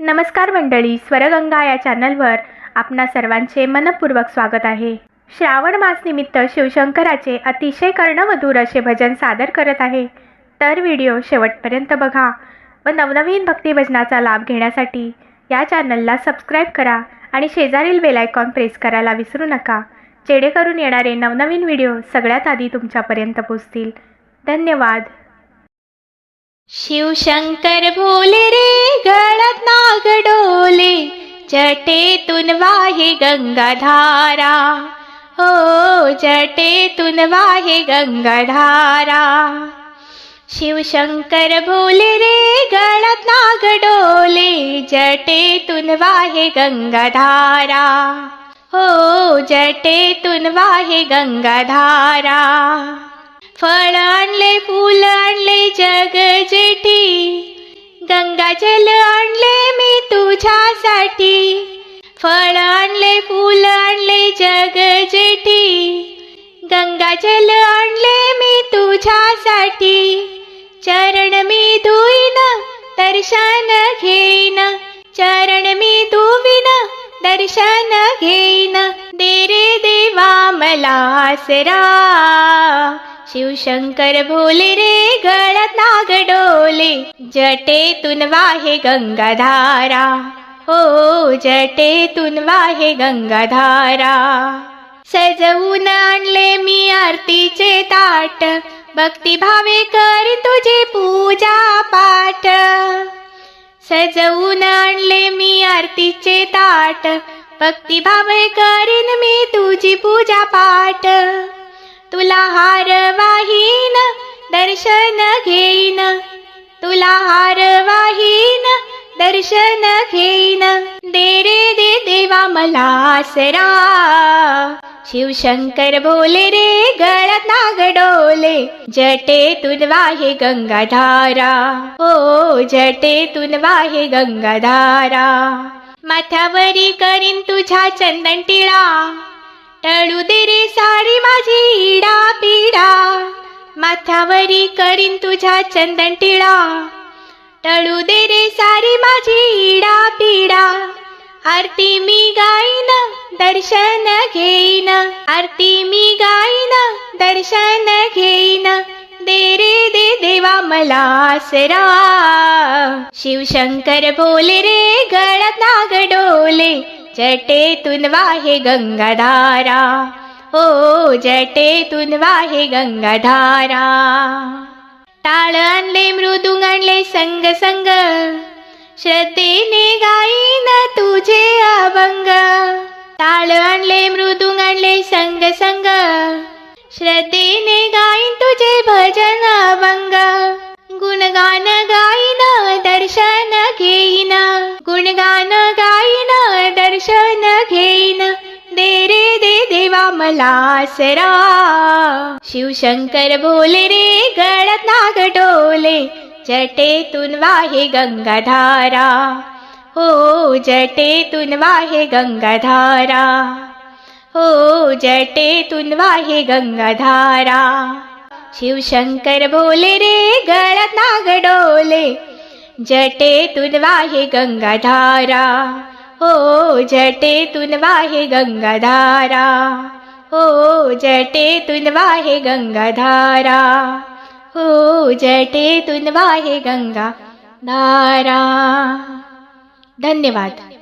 नमस्कार मंडळी स्वरगंगा या चॅनलवर आपणा सर्वांचे मनपूर्वक स्वागत आहे. श्रावण मासनिमित्त शिवशंकराचे अतिशय कर्णमधूर असे भजन सादर करत आहे. तर व्हिडिओ शेवटपर्यंत बघा व नवनवीन भक्तिभजनाचा लाभ घेण्यासाठी या चॅनलला सबस्क्राईब करा आणि शेजारील बेलायकॉन प्रेस करायला विसरू नका. जेणेकरून येणारे नवनवीन व्हिडिओ सगळ्यात आधी तुमच्यापर्यंत पोचतील धन्यवाद. शिवशंकर भोले रे गळत नागडोले जटेतून वाहे गंगाधारा. हो जटेतून वाहे गंगाधारा. शिवशंकर भोले रे गळत नागडोले जटेतून वाहे गंगाधारा. हो जटेतून वाहे गंगाधारा. फळ आणले फुल आणले जग जेठी. गंगाजल आणले मी तुझ्यासाठी. फळ आणले फुल आणले जग जेठी. गंगाजल आणले मी तुझ्यासाठी. चरण मी धुईन दर्शन घेईन. चरण मी धुवीन दर्शन घेईन. दे रे देवा मला आसरा. शिवशंकर भोले रे गळत नागडोले जटेतून वाहे गंगाधारा. हो जटेतून वाहे गंगाधारा. सजवून आणले मी आरतीचे ताट भक्तिभावे कर तुझे पूजा पाठ. सजवून आणले मी आरतीचे ताट भक्तिभावे करीन मी तुझी पूजा पाठ. तुला हार वाहीन दर्शन घेईन. तुला हार वाहीन दर्शन घेईन. दे रे दे देवा मला आसरा. शिवशंकर बोले रे गळत नागडोले जटेतून वाहे गंगाधारा. हो जटेतून वाहे गंगाधारा. माथ्यावरी करीन तुझ्या चंदन टिळा. टळू दे रे सारी माझी इडा पिडा. माथ्यावरी करीन तुझ्या चंदन टिळा. टळू दे रे सारी माझी इडा पिडा. आरती मी गाईन दर्शन घेईन. आरती मी गाईन दर्शन घेईन. दे रे दे देवा मला आसरा. शिवशंकर भोले रे गळत नाग डोले. जटेतून वाहे गंगाधारा. हो जटेतून वाहे गंगाधारा. टाळ आणले मृदुंग आणले संग संग. श्रद्धेने गाईन तुझे अभंग. टाळ आणले मृदुंग आणले संग संग. श्रद्धेने गाईन तुझे भजन. देवा शिवशंकर भोले रे गळत नाग डोले. जटेतून वाहे गंगाधारा. हो जटेतून वाहे गंगाधारा. हो जटेतून वाहे गंगाधारा. शिवशंकर भोले रे गळत नाग डोले. जटेतून वाहे गंगाधारा. हो जटेतून वाहे गंगाधारा. जटेतुन वाहे गङ्गा धारा हो जटे तुनवाे गङ्गा धारा धन्यवाद।